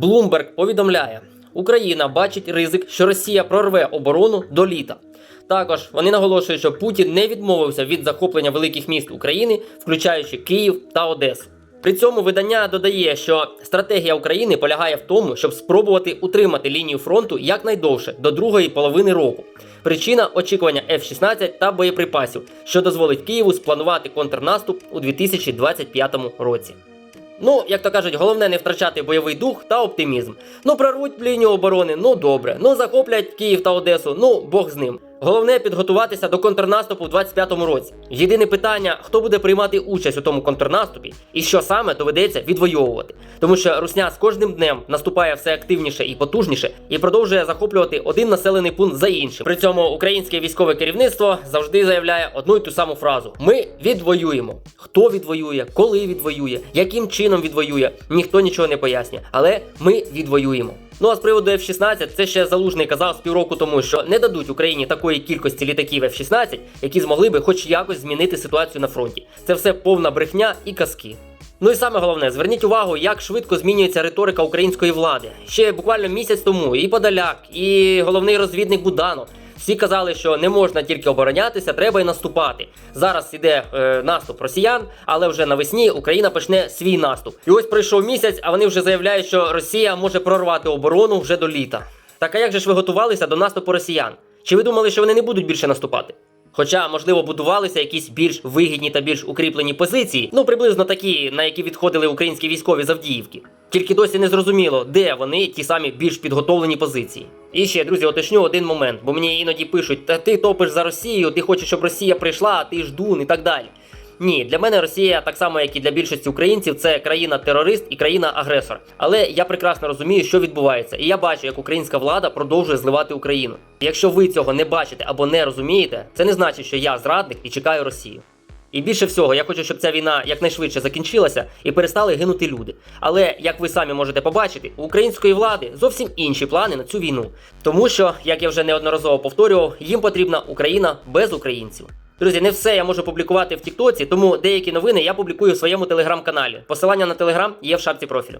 Bloomberg повідомляє, Україна бачить ризик, що Росія прорве оборону до літа. Також вони наголошують, що Путін не відмовився від захоплення великих міст України, включаючи Київ та Одесу. При цьому видання додає, що стратегія України полягає в тому, щоб спробувати утримати лінію фронту якнайдовше до другої половини року. Причина очікування F-16 та боєприпасів, що дозволить Києву спланувати контрнаступ у 2025 році. Ну, як то кажуть, головне не втрачати бойовий дух та оптимізм. Ну, прорвуть лінію оборони, ну добре. Ну захоплять Київ та Одесу, ну Бог з ним. Головне підготуватися до контрнаступу в 25-му році. Єдине питання, хто буде приймати участь у тому контрнаступі і що саме доведеться відвоювати. Тому що Русня з кожним днем наступає все активніше і потужніше і продовжує захоплювати один населений пункт за іншим. При цьому українське військове керівництво завжди заявляє одну й ту саму фразу: ми відвоюємо. Хто відвоює, коли відвоює, яким чином відвоює, ніхто нічого не пояснює. Але ми відвоюємо. Ну а з приводу F-16, це ще залужний казав з півроку тому, що не дадуть Україні такої кількості літаків F-16, які змогли би хоч якось змінити ситуацію на фронті. Це все повна брехня і казки. Ну і саме головне, зверніть увагу, як швидко змінюється риторика української влади. Ще буквально місяць тому і Подоляк, і головний розвідник Буданов. Всі казали, що не можна тільки оборонятися, треба й наступати. Зараз іде е, наступ росіян, але вже навесні Україна почне свій наступ. І ось пройшов місяць, а вони вже заявляють, що Росія може прорвати оборону вже до літа. Так а як же ж ви готувалися до наступу росіян? Чи ви думали, що вони не будуть більше наступати? Хоча, можливо, будувалися якісь більш вигідні та більш укріплені позиції, ну приблизно такі, на які відходили українські військові завдіївки. Тільки досі не зрозуміло, де вони ті самі більш підготовлені позиції. І ще, друзі, уточню один момент, бо мені іноді пишуть: та ти топиш за Росію, ти хочеш, щоб Росія прийшла, ти ждун і так далі. Ні, для мене Росія, так само як і для більшості українців, це країна-терорист і країна-агресор. Але я прекрасно розумію, що відбувається, і я бачу, як українська влада продовжує зливати Україну. Якщо ви цього не бачите або не розумієте, це не значить, що я зрадник і чекаю Росію. І більше всього, я хочу, щоб ця війна якнайшвидше закінчилася і перестали гинути люди. Але як ви самі можете побачити, у української влади зовсім інші плани на цю війну, тому що, як я вже неодноразово повторював, їм потрібна Україна без українців. Друзі, не все я можу публікувати в Тіктоці, тому деякі новини я публікую в своєму телеграм-каналі. Посилання на телеграм є в шапці профілю.